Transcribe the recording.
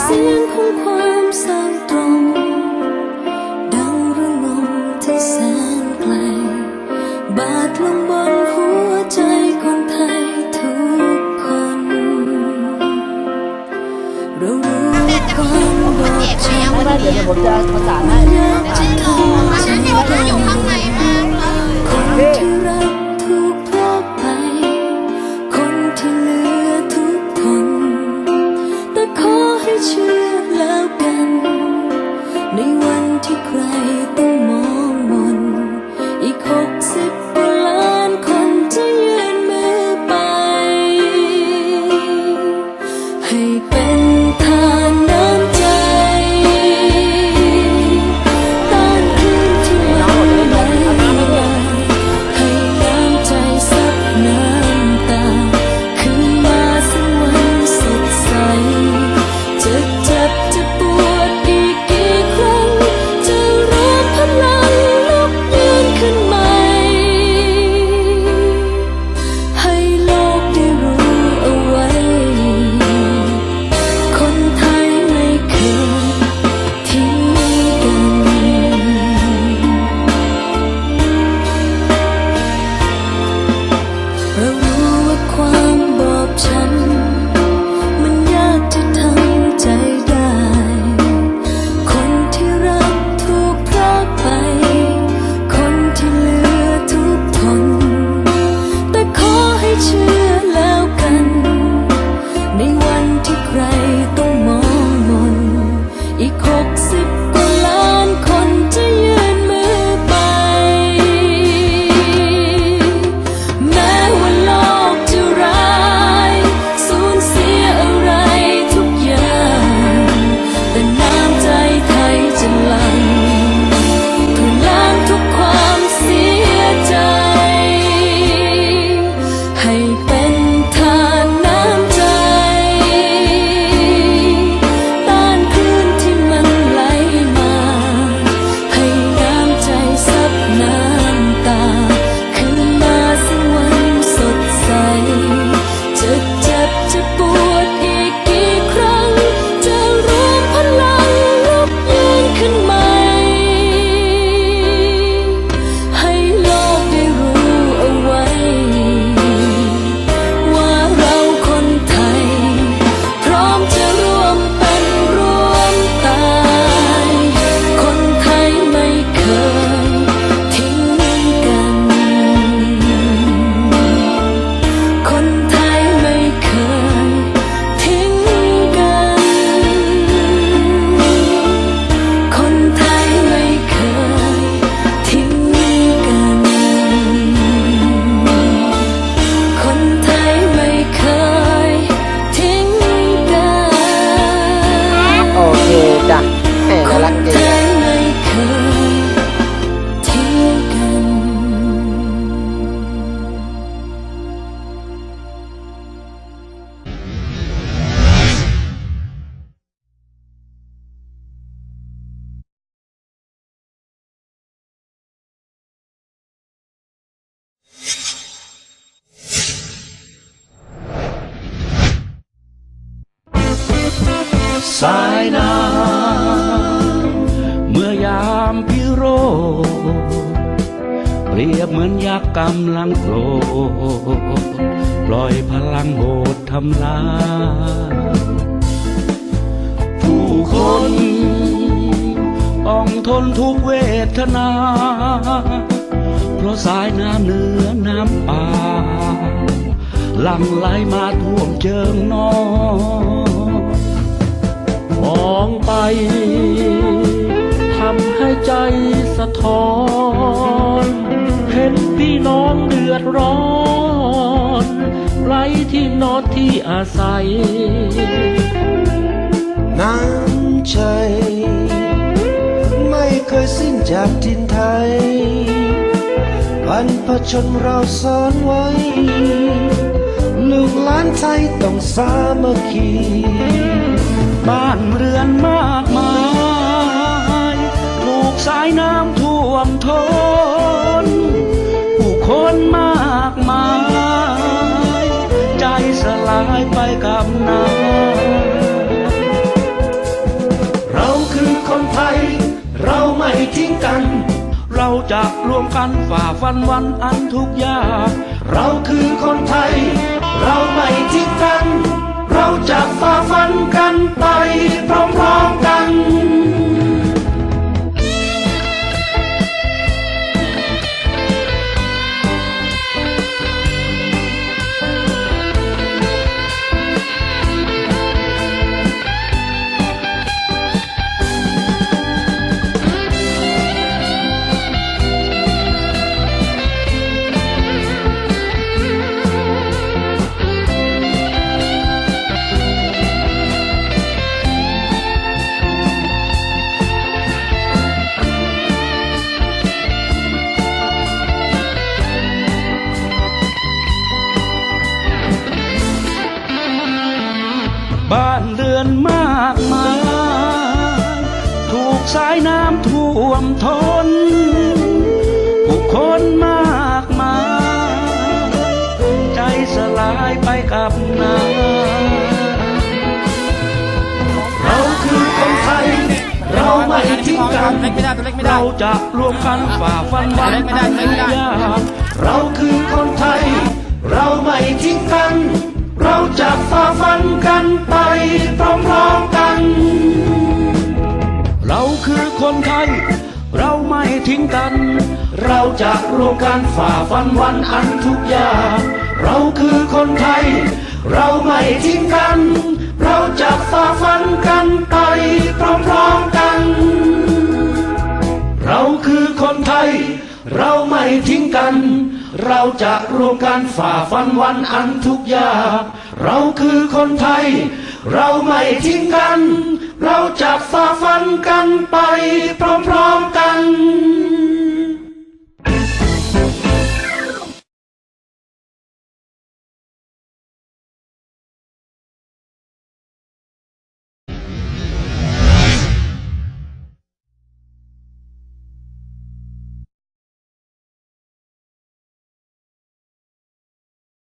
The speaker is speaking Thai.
เม่ยงของคามเศร้าตรง ดังรนี่แสนไกล บาดลงบนหัวใจคนไทยทุกคน เรารู้ความอบช้ำไม่ได้เดี๋ยวผมจะประสานให้ คนที่ สายน้ำเมื่อยามพิโรเปรียบเหมือนยักษ์กำลังโกรธปล่อยพลังโหดทำลายผู้คนต้องทนทุกเวทนา เพราะสายน้ำเหนือน้ำป่าลังไหลมาท่วมเจิงนอง องไป ทำให้ใจสะท้อน เห็นพี่น้องเดือดร้อนไรที่นอนที่อาศัย น้ำใจ ไม่เคยสิ้นจากทินไทยบรรพชนเราสอนไว้ ลูกหลานไทยต้องสามัคคี บ้านเรือนมากมาย ถูกสายน้ำท่วมทนผู้คนมากมาย ใจสลายไปกับน้ำเราคือคนไทย เราไม่ทิ้งกัน เราจะรวมกันฝ่าฟันวันอันทุกยาก เราคือคนไทย บ้านเรือนมากมาย ถูกสายน้ำท่วมทนผู้คนมากมาย ใจสลายไปกับน้ำเราคือคนไทย เราไม่ทิ้งกันเล็กไม่วเล็กไม่ได้เราจะรวมกันฝ่าฟันวันเล่นไม่ได้อันเล่นไม่ได้ยากเราคือคนไทย เราไม่ทิ้งกัน ฝ่าฟันกันไปพร้อมๆกัน เราคือคนไทย เราไม่ทิ้งกัน เราจะรวมกันฝ่าฟันวันอันทุกยากเราคือคนไทย เราไม่ทิ้งกัน เราจะฝ่าฟันกันไปพร้อมๆกัน เราคือคนไทย เราไม่ทิ้งกัน เราจะรวมกันฝ่าฟันวันอันทุกยาก เราคือคนไทย เราไม่ทิ้งกัน เราจะฝ่าฟันกันไปพร้อมๆกัน